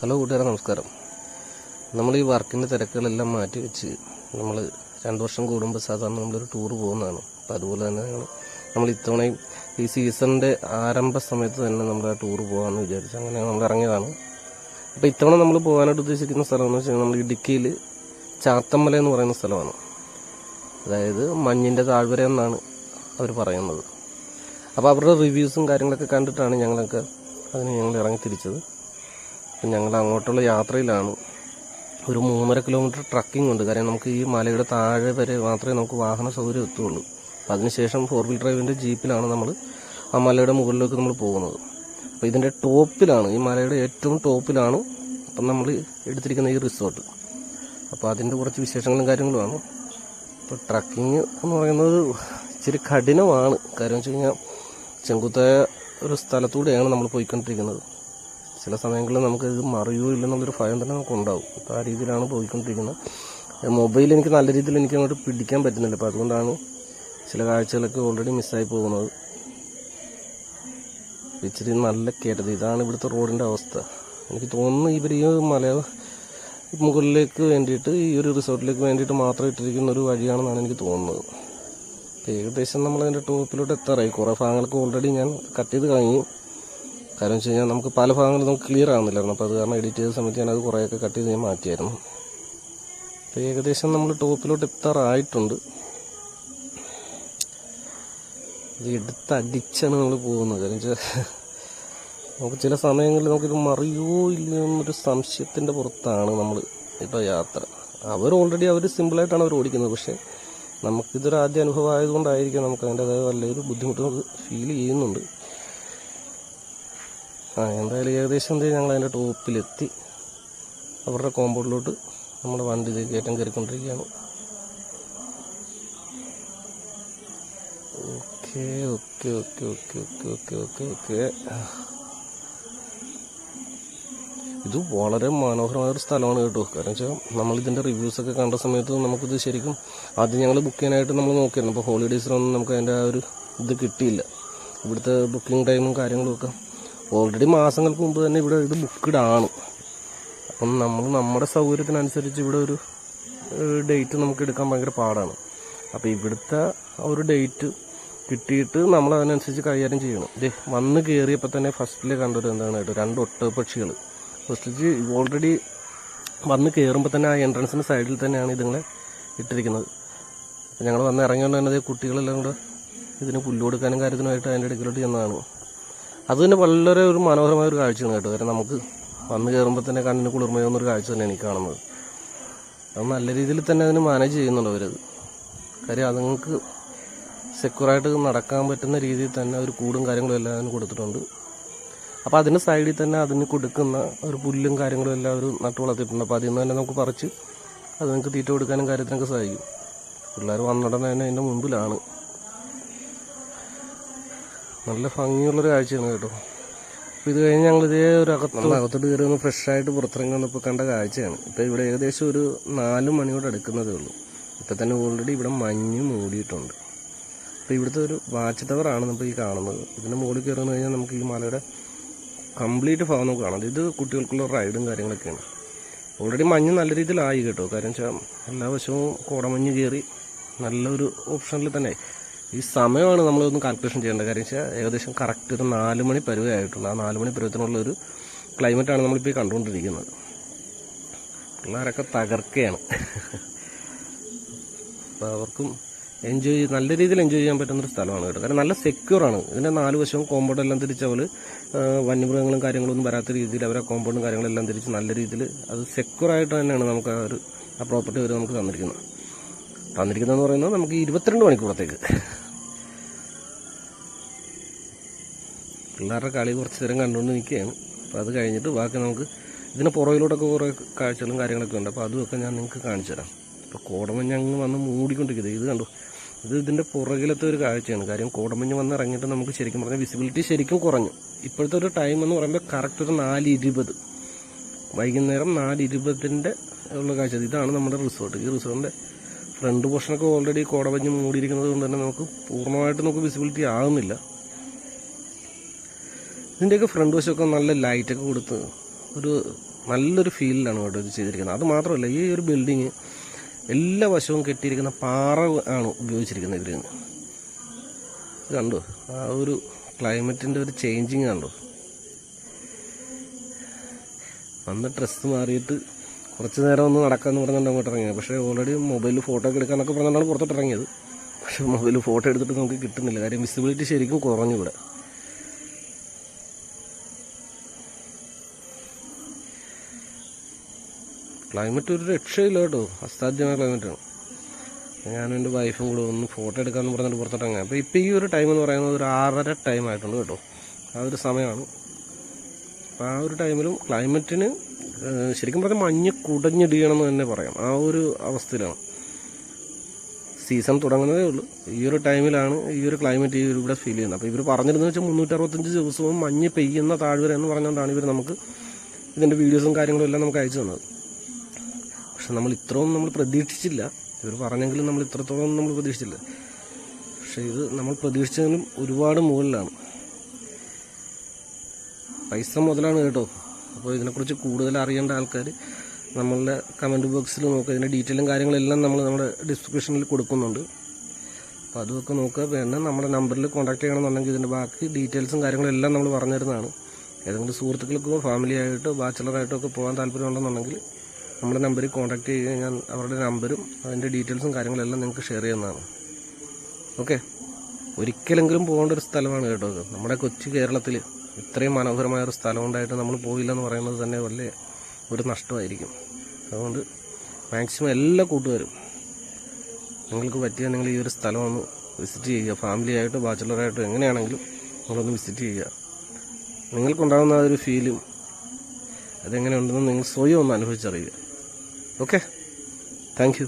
Hello കൂട്ടുകാരെ നമസ്കാരം. നമ്മൾ ഈ വർക്കിന്റെ തിരക്കുകളെല്ലാം മാറ്റി വെച്ച് നമ്മൾ രണ്ട് വർഷം കൂടുമ്പോൾ സാധാരണ നമ്മളൊരു ടൂർ പോകുന്നതാണ്. അപ്പം അതുപോലെ തന്നെ നമ്മൾ ഇത്തവണയും ഈ സീസണിന്റെ ആരംഭ സമയത്ത് തന്നെ നമ്മൾ ആ ടൂർ പോകാമെന്ന് വിചാരിച്ചു അങ്ങനെ നമ്മൾ ഇറങ്ങിയതാണ്. അപ്പോൾ ഇത്തവണ നമ്മൾ പോകാനായിട്ട് ഉദ്ദേശിക്കുന്ന സ്ഥലം എന്ന് വെച്ചാൽ നമ്മൾ ഇടുക്കിയിൽ ചാത്തമ്മല എന്ന് പറയുന്ന സ്ഥലമാണ്. അതായത് മഞ്ഞിന്റെ താഴ്വര എന്നാണ് അവർ പറയുന്നത്. അപ്പോൾ അവരുടെ റിവ്യൂസും കാര്യങ്ങളൊക്കെ കണ്ടിട്ടാണ് ഞങ്ങളൊക്കെ അതിന് ഞങ്ങൾ ഇറങ്ങി തിരിച്ചത്. അപ്പം ഞങ്ങൾ അങ്ങോട്ടുള്ള യാത്രയിലാണ്. ഒരു മൂന്നര കിലോമീറ്റർ ട്രക്കിംഗ് ഉണ്ട്. കാരണം നമുക്ക് ഈ മലയുടെ താഴെ വരെ മാത്രമേ നമുക്ക് വാഹന സൗകര്യം എത്തുള്ളൂ. അപ്പം അതിനുശേഷം ഫോർ വീൽ ഡ്രൈവിന്റെ ജീപ്പിലാണ് നമ്മൾ ആ മലയുടെ മുകളിലേക്ക് നമ്മൾ പോകുന്നത്. അപ്പോൾ ഇതിന്റെ ടോപ്പിലാണ് ഈ മലയുടെ ഏറ്റവും ടോപ്പിലാണ് അപ്പം നമ്മൾ എടുത്തിരിക്കുന്ന ഈ റിസോർട്ട്. അപ്പോൾ അതിന്റെ കുറച്ച് വിശേഷങ്ങളും കാര്യങ്ങളുമാണ്. ഇപ്പോൾ ട്രക്കിങ് എന്ന് പറയുന്നത് ഇച്ചിരി കഠിനമാണ്. കാര്യം വെച്ച് കഴിഞ്ഞാൽ ചെങ്കുത്തായ ഒരു സ്ഥലത്തൂടെയാണ് നമ്മൾ പോയിക്കൊണ്ടിരിക്കുന്നത്. ചില സമയങ്ങളിൽ നമുക്ക് ഇത് മറിയോ ഇല്ലെന്നുള്ളൊരു ഭയം തന്നെ നമുക്ക് ഉണ്ടാവും അപ്പോൾ ആ രീതിയിലാണ് പോയിക്കൊണ്ടിരിക്കുന്നത്. മൊബൈൽ എനിക്ക് നല്ല രീതിയിൽ എനിക്ക് അങ്ങോട്ട് പിടിക്കാൻ പറ്റുന്നില്ല. അപ്പോൾ അതുകൊണ്ടാണ് ചില കാഴ്ചകളൊക്കെ ഓൾറെഡി മിസ്സായി പോകുന്നത്. ഇച്ചിരി നല്ല കേട്ടത്. ഇതാണ് ഇവിടുത്തെ റോഡിന്റെ അവസ്ഥ. എനിക്ക് തോന്നുന്നു ഇവർ ഈ മല മുകളിലേക്ക് വേണ്ടിയിട്ട് ഈ ഒരു റിസോർട്ടിലേക്ക് വേണ്ടിയിട്ട് മാത്രം ഇട്ടിരിക്കുന്ന ഒരു വഴിയാണെന്നാണ് എനിക്ക് തോന്നുന്നത്. ഏകദേശം നമ്മളതിന്റെ ടോപ്പിലോട്ട് എത്താറായി. കുറേ ഭാഗങ്ങളൊക്കെ ഓൾറെഡി ഞാൻ കട്ട് ചെയ്ത് കഴിഞ്ഞു കാരണം വെച്ച് കഴിഞ്ഞാൽ നമുക്ക് പല ഭാഗങ്ങളും നമുക്ക് ക്ലിയർ ആകുന്നില്ലായിരുന്നു അപ്പോൾ അത് കാരണം എഡിറ്റ് ചെയ്ത സമയത്ത് ഞാനത് കുറേയൊക്കെ കട്ട് ചെയ്ത് ഞാൻ മാറ്റിയായിരുന്നു. അപ്പോൾ ഏകദേശം നമ്മൾ ടോപ്പിലോട്ട് എത്താറായിട്ടുണ്ട്. ഇത് എടുത്ത് അടിച്ചാണ് നമ്മൾ പോകുന്നത്. കാരണം വെച്ചാൽ നമുക്ക് ചില സമയങ്ങളിൽ നമുക്കിത് മറിയോ ഇല്ലയോ എന്നൊരു സംശയത്തിന്റെ പുറത്താണ് നമ്മൾ ഇപ്പോൾ യാത്ര. അവർ ഓൾറെഡി അവർ സിമ്പിളായിട്ടാണ് അവർ ഓടിക്കുന്നത്. പക്ഷേ നമുക്കിതൊരു ആദ്യ അനുഭവം ആയതുകൊണ്ടായിരിക്കും നമുക്ക് അതിന്റെതായ വലിയൊരു ബുദ്ധിമുട്ട് നമുക്ക് ഫീൽ ചെയ്യുന്നുണ്ട്. ആ എന്തായാലും ഏകദേശം എന്ത് ഞങ്ങൾ അതിന്റെ ടോപ്പിലെത്തി. അവരുടെ കോമ്പൗണ്ടിലോട്ട് നമ്മുടെ വണ്ടി കയറ്റം കയറിക്കൊണ്ടിരിക്കുകയാണ്. Okay okay okay okay okay okay okay okay. ഇത് വളരെ മനോഹരമായ ഒരു സ്ഥലമാണ് കേട്ടോ. കാരണം വെച്ചാൽ ഇതിന്റെ റിവ്യൂസൊക്കെ കണ്ട സമയത്ത് നമുക്കിത് ശരിക്കും ആദ്യം ഞങ്ങൾ ബുക്ക് ചെയ്യാനായിട്ട് നമ്മൾ നോക്കിയിരുന്നു. അപ്പോൾ ഹോളിഡേയ്സിലൊന്നും നമുക്ക് അതിന്റെ ആ ഒരു ഇത് കിട്ടിയില്ല. ഇവിടുത്തെ ബുക്കിംഗ് ടൈമും കാര്യങ്ങളും ഒക്കെ ഓൾറെഡി മാസങ്ങൾക്ക് മുമ്പ് തന്നെ ഇവിടെ ഇത് ബുക്കിഡാണ് അപ്പം നമ്മൾ നമ്മുടെ സൗകര്യത്തിനനുസരിച്ച് ഇവിടെ ഒരു ഡേറ്റ് നമുക്ക് എടുക്കാൻ ഭയങ്കര പാടാണ്. അപ്പോൾ ഇവിടുത്തെ ഒരു ഡേറ്റ് കിട്ടിയിട്ട് നമ്മൾ അതിനനുസരിച്ച് കൈകാര്യം ചെയ്യണം. ഇതേ വന്ന് കയറിയപ്പോൾ തന്നെ ഫസ്റ്റിൽ കണ്ടൊരു എന്താണ് കേട്ടോ? രണ്ട് ഒട്ട പക്ഷികൾ ഫസ്റ്റ് ഓൾറെഡി വന്ന് കയറുമ്പോൾ തന്നെ ആ എൻട്രൻസിന്റെ സൈഡിൽ തന്നെയാണ് ഇതുങ്ങളെ ഇട്ടിരിക്കുന്നത്. ഞങ്ങൾ വന്ന് ഇറങ്ങിയോണ്ട് തന്നെ കുട്ടികളെല്ലാം കൂടെ ഇതിന് പുല്ല് കൊടുക്കാനും കാര്യത്തിനുമായിട്ട് അതിന്റെ ഇടയ്ക്കിലോട്ട് ചെന്നതാണ്. അത് തന്നെ വളരെ ഒരു മനോഹരമായ ഒരു കാഴ്ചയാണ് കേട്ടോ. കാരണം നമുക്ക് വന്ന് കയറുമ്പോൾ തന്നെ കണ്ണിന് കുളിർമയോന്നൊരു കാഴ്ച തന്നെ എനിക്ക് കാണുന്നത്. അത് നല്ല രീതിയിൽ തന്നെ അതിന് മാനേജ് ചെയ്യുന്നുണ്ട് അവരത്. കാര്യം അതുങ്ങൾക്ക് സെക്യൂറായിട്ട് നടക്കാൻ പറ്റുന്ന രീതിയിൽ തന്നെ ഒരു കൂടും കാര്യങ്ങളും എല്ലാം അതിന് കൊടുത്തിട്ടുണ്ട്. അപ്പോൾ അതിന്റെ സൈഡിൽ തന്നെ അതിന് കൊടുക്കുന്ന ഒരു പുല്ലും കാര്യങ്ങളും എല്ലാം അവർ നട്ടു വളർത്തിയിട്ടുണ്ട്. അപ്പോൾ അതിൽ നിന്ന് തന്നെ നമുക്ക് പറിച്ച് അത് നിങ്ങൾക്ക് തീറ്റ കൊടുക്കാനും കാര്യത്തിനൊക്കെ സഹായിക്കും. പിള്ളേർ വന്നുടനെ തന്നെ അതിന്റെ മുമ്പിലാണ്. നല്ല ഭംഗിയുള്ളൊരു കാഴ്ചയാണ് കേട്ടോ. അപ്പോൾ ഇത് കഴിഞ്ഞ് ഞങ്ങൾ ഇതേ ഒരു അകത്ത് അകത്തോട്ട് കയറി ഒന്ന് ഫ്രഷായിട്ട് പുറത്തിറങ്ങി വന്നപ്പോൾ കണ്ട കാഴ്ചയാണ്. ഇപ്പോൾ ഇവിടെ ഏകദേശം ഒരു നാല് മണിയോട് അടുക്കുന്നതേ ഉള്ളൂ. ഇപ്പം തന്നെ ഓൾറെഡി ഇവിടെ മഞ്ഞ് മൂടിയിട്ടുണ്ട്. അപ്പോൾ ഇവിടുത്തെ ഒരു വാച്ച് ടവറാണ് നമ്മൾ ഈ കാണുന്നത്. ഇതിന്റെ മുകളിൽ കയറുന്നു കഴിഞ്ഞാൽ നമുക്ക് ഈ മലയുടെ കംപ്ലീറ്റ് ഭാഗം നമുക്ക് കാണാം. ഇത് കുട്ടികൾക്കുള്ള റൈഡും കാര്യങ്ങളൊക്കെയാണ്. ഓൾറെഡി മഞ്ഞ് നല്ല രീതിയിലായി കേട്ടോ. കാരണം വെച്ചാൽ എല്ലാ വശവും കോടമഞ്ഞ് കയറി നല്ലൊരു ഓപ്ഷനിൽ തന്നെ ഈ സമയമാണ് നമ്മളൊന്ന് കാൽക്കുലേഷൻ ചെയ്യേണ്ടത് കാര്യം. വെച്ചാൽ ഏകദേശം കറക്റ്റ് ഒരു നാല് മണി പരുവേ ആയിട്ടുള്ളൂ. ആ നാല് മണി പരുവത്തിനുള്ള ഒരു ക്ലൈമറ്റാണ് നമ്മളിപ്പോൾ കണ്ടുകൊണ്ടിരിക്കുന്നത്. പിള്ളേരൊക്കെ തകർക്കുകയാണ് അപ്പോൾ അവർക്കും എൻജോയ് നല്ല രീതിയിൽ എൻജോയ് ചെയ്യാൻ പറ്റുന്നൊരു സ്ഥലമാണ് കേട്ടോ. കാരണം നല്ല സെക്യൂർ ആണ്. ഇതിന്റെ നാല് വശവും കോമ്പൗണ്ട് എല്ലാം തിരിച്ച് അവർ വന്യമൃഗങ്ങളും കാര്യങ്ങളൊന്നും വരാത്ത രീതിയിൽ അവരെ കോമ്പൗണ്ടും കാര്യങ്ങളെല്ലാം തിരിച്ച് നല്ല രീതിയിൽ അത് സെക്യൂർ ആയിട്ട് തന്നെയാണ് നമുക്ക് ആ ഒരു ആ പ്രോപ്പർട്ടി അവർ നമുക്ക് തന്നിരിക്കുന്നത്. തന്നിരിക്കുന്നതെന്ന് പറയുന്നത് നമുക്ക് ഇരുപത്തിരണ്ട് മണിക്കൂറത്തേക്ക്. പിള്ളേരുടെ കളി കുറച്ച് നേരം കണ്ടുകൊണ്ട് നിൽക്കുകയാണ്. അപ്പോൾ അത് കഴിഞ്ഞിട്ട് ബാക്കി നമുക്ക് ഇതിന് പുറകിലൂടെയൊക്കെ കുറേ കാഴ്ചകളും കാര്യങ്ങളൊക്കെ ഉണ്ട്. അപ്പോൾ അതുമൊക്കെ ഞാൻ നിങ്ങൾക്ക് കാണിച്ചു തരാം. ഇപ്പോൾ കോടമഞ്ഞ് അങ്ങ് വന്ന് മൂടിക്കൊണ്ടിരിക്കുന്നത് ഇത് കണ്ടു? ഇത് ഇതിന്റെ പുറകിലത്തെ ഒരു കാഴ്ചയാണ്. കാര്യം കോടമഞ്ഞ് വന്ന് ഇറങ്ങിയിട്ട് നമുക്ക് ശരിക്കും പറഞ്ഞാൽ വിസിബിലിറ്റി ശരിക്കും കുറഞ്ഞു. ഇപ്പോഴത്തെ ഒരു ടൈം എന്ന് പറയുമ്പോൾ കറക്റ്റ് ഒരു നാല് ഇരുപത് വൈകുന്നേരം നാല് ഇരുപതിന്റെ ഉള്ള കാഴ്ച. ഇതാണ് നമ്മുടെ റിസോർട്ട് ഈ റിസോർട്ടിന്റെ ഫ്രണ്ട് പോർഷനൊക്കെ ഓൾറെഡി കോടമഞ്ഞ് മൂടിയിരിക്കുന്നത് കൊണ്ട് തന്നെ നമുക്ക് പൂർണമായിട്ട് നമുക്ക് വിസിബിലിറ്റി ആകുന്നില്ല ഇതിന്റെയൊക്കെ ഫ്രണ്ട് വശമൊക്കെ നല്ല ലൈറ്റൊക്കെ കൊടുത്ത് ഒരു നല്ലൊരു ഫീലിലാണ് കേട്ടോ ഇത് ചെയ്തിരിക്കുന്നത്. അത് മാത്രമല്ല ഈ ഒരു ബിൽഡിങ് എല്ലാ വശവും കെട്ടിയിരിക്കുന്ന പാറ ആണ് ഉപയോഗിച്ചിരിക്കുന്നത് ഇതിൽ ഇത് കണ്ടോ? ആ ഒരു ക്ലൈമറ്റിന്റെ ഒരു ചേഞ്ചിങ് കണ്ടോ? വന്ന് ഡ്രസ്സ് മാറിയിട്ട് കുറച്ച് നേരം ഒന്ന് നടക്കാമെന്ന് പറഞ്ഞുകൊണ്ട് അങ്ങോട്ട് ഇറങ്ങിയത്. പക്ഷേ ഓൾറെഡി മൊബൈലിൽ ഫോട്ടോ ഒക്കെ എടുക്കാനൊക്കെ പറഞ്ഞുകൊണ്ടാണ് പുറത്തോട്ട് ഇറങ്ങിയത്. പക്ഷേ മൊബൈലിൽ ഫോട്ടോ എടുത്തിട്ട് നമുക്ക് കിട്ടുന്നില്ല. കാര്യം വിസിബിലിറ്റി ശരിക്കും കുറഞ്ഞു ഇവിടെ. ക്ലൈമറ്റ് ഒരു രക്ഷയില്ല കേട്ടോ അസാധ്യമായ ക്ലൈമറ്റാണ് ഞാനും എന്റെ വൈഫും കൂടെ ഒന്ന് ഫോട്ടോ എടുക്കാമെന്ന് പറഞ്ഞിട്ട് പുറത്തോട്ട് ഇറങ്ങാം അപ്പോൾ ഇപ്പോൾ ഈ ഒരു ടൈം എന്ന് പറയുന്നത് ഒരു ആറര ടൈം ആയിട്ടുണ്ട് കേട്ടോ. ആ ഒരു സമയമാണ്. അപ്പോൾ ആ ഒരു ടൈമിലും ക്ലൈമറ്റിന് ശരിക്കും പറഞ്ഞാൽ മഞ്ഞ് കുടഞ്ഞിടിയണമെന്ന് തന്നെ പറയാം. ആ ഒരു അവസ്ഥയിലാണ്. സീസൺ തുടങ്ങുന്നതേ ഉള്ളൂ. ഈ ഒരു ടൈമിലാണ് ഈ ഒരു ക്ലൈമറ്റ് ഈ ഒരു ഇവിടെ ഫീൽ ചെയ്യുന്നത്. അപ്പോൾ ഇവർ പറഞ്ഞിരുന്നത് വെച്ചാൽ മുന്നൂറ്ററുപത്തഞ്ച് ദിവസവും മഞ്ഞ് പെയ്യുന്ന താഴ്വര എന്ന് പറഞ്ഞുകൊണ്ടാണ് ഇവർ നമുക്ക് ഇതിന്റെ വീഡിയോസും കാര്യങ്ങളും എല്ലാം നമുക്ക് അയച്ചു തന്നത്. പക്ഷെ നമ്മൾ ഇത്രയൊന്നും നമ്മൾ പ്രതീക്ഷിച്ചില്ല. ഇവർ പറഞ്ഞെങ്കിലും നമ്മൾ ഇത്രത്തോളം നമ്മൾ പ്രതീക്ഷിച്ചില്ല. പക്ഷെ ഇത് നമ്മൾ പ്രതീക്ഷിച്ചതിലും ഒരുപാട് മുകളിലാണ്. പൈസ മുതലാണ് കേട്ടോ. അപ്പോൾ ഇതിനെക്കുറിച്ച് കൂടുതൽ അറിയേണ്ട ആൾക്കാർ നമ്മളുടെ കമന്റ് ബോക്സിൽ നോക്കുക ഇതിന്റെ ഡീറ്റെയിലും കാര്യങ്ങളെല്ലാം നമ്മൾ നമ്മുടെ ഡിസ്ക്രിപ്ഷനിൽ കൊടുക്കുന്നുണ്ട്. അപ്പോൾ അതുമൊക്കെ നോക്കുക. പിന്നെ നമ്മുടെ നമ്പറിൽ കോൺടാക്ട് ചെയ്യണമെന്നുണ്ടെങ്കിൽ ഇതിന്റെ ബാക്കി ഡീറ്റെയിൽസും കാര്യങ്ങളെല്ലാം നമ്മൾ പറഞ്ഞു തരുന്നതാണ് ഏതെങ്കിലും സുഹൃത്തുക്കൾക്കോ ഫാമിലി ആയിട്ടോ ബാച്ചലറായിട്ടോ ഒക്കെ പോകാൻ താല്പര്യമുണ്ടെന്നുണ്ടെങ്കിൽ നമ്മുടെ നമ്പറിൽ കോൺടാക്ട് ചെയ്ത് കഴിഞ്ഞാൽ അവരുടെ നമ്പരും അതിന്റെ ഡീറ്റെയിൽസും കാര്യങ്ങളെല്ലാം നിങ്ങൾക്ക് ഷെയർ ചെയ്യുന്നതാണ്. ഓക്കെ ഒരിക്കലെങ്കിലും പോകേണ്ട ഒരു സ്ഥലമാണ് കേട്ടോ നമ്മുടെ കൊച്ചു കേരളത്തിൽ ഇത്രയും മനോഹരമായ ഒരു സ്ഥലം ഉണ്ടായിട്ട് നമ്മൾ പോയില്ല എന്ന് പറയുന്നത് തന്നെ വലിയ ഒരു നഷ്ടമായിരിക്കും. അതുകൊണ്ട് മാക്സിമം എല്ലാ കൂട്ടുകാരും നിങ്ങൾക്ക് പറ്റിയാൽ നിങ്ങൾ ഈ ഒരു സ്ഥലം ഒന്ന് വിസിറ്റ് ചെയ്യുക. ഫാമിലി ആയിട്ടോ ബാച്ചുലറായിട്ടോ എങ്ങനെയാണെങ്കിലും നിങ്ങളൊന്ന് വിസിറ്റ് ചെയ്യുക. നിങ്ങൾക്കുണ്ടാകുന്ന ആ ഒരു ഫീലും അതെങ്ങനെയുണ്ടെന്ന് നിങ്ങൾ സ്വയം ഒന്ന് അനുഭവിച്ചറിയുക. Okay thank you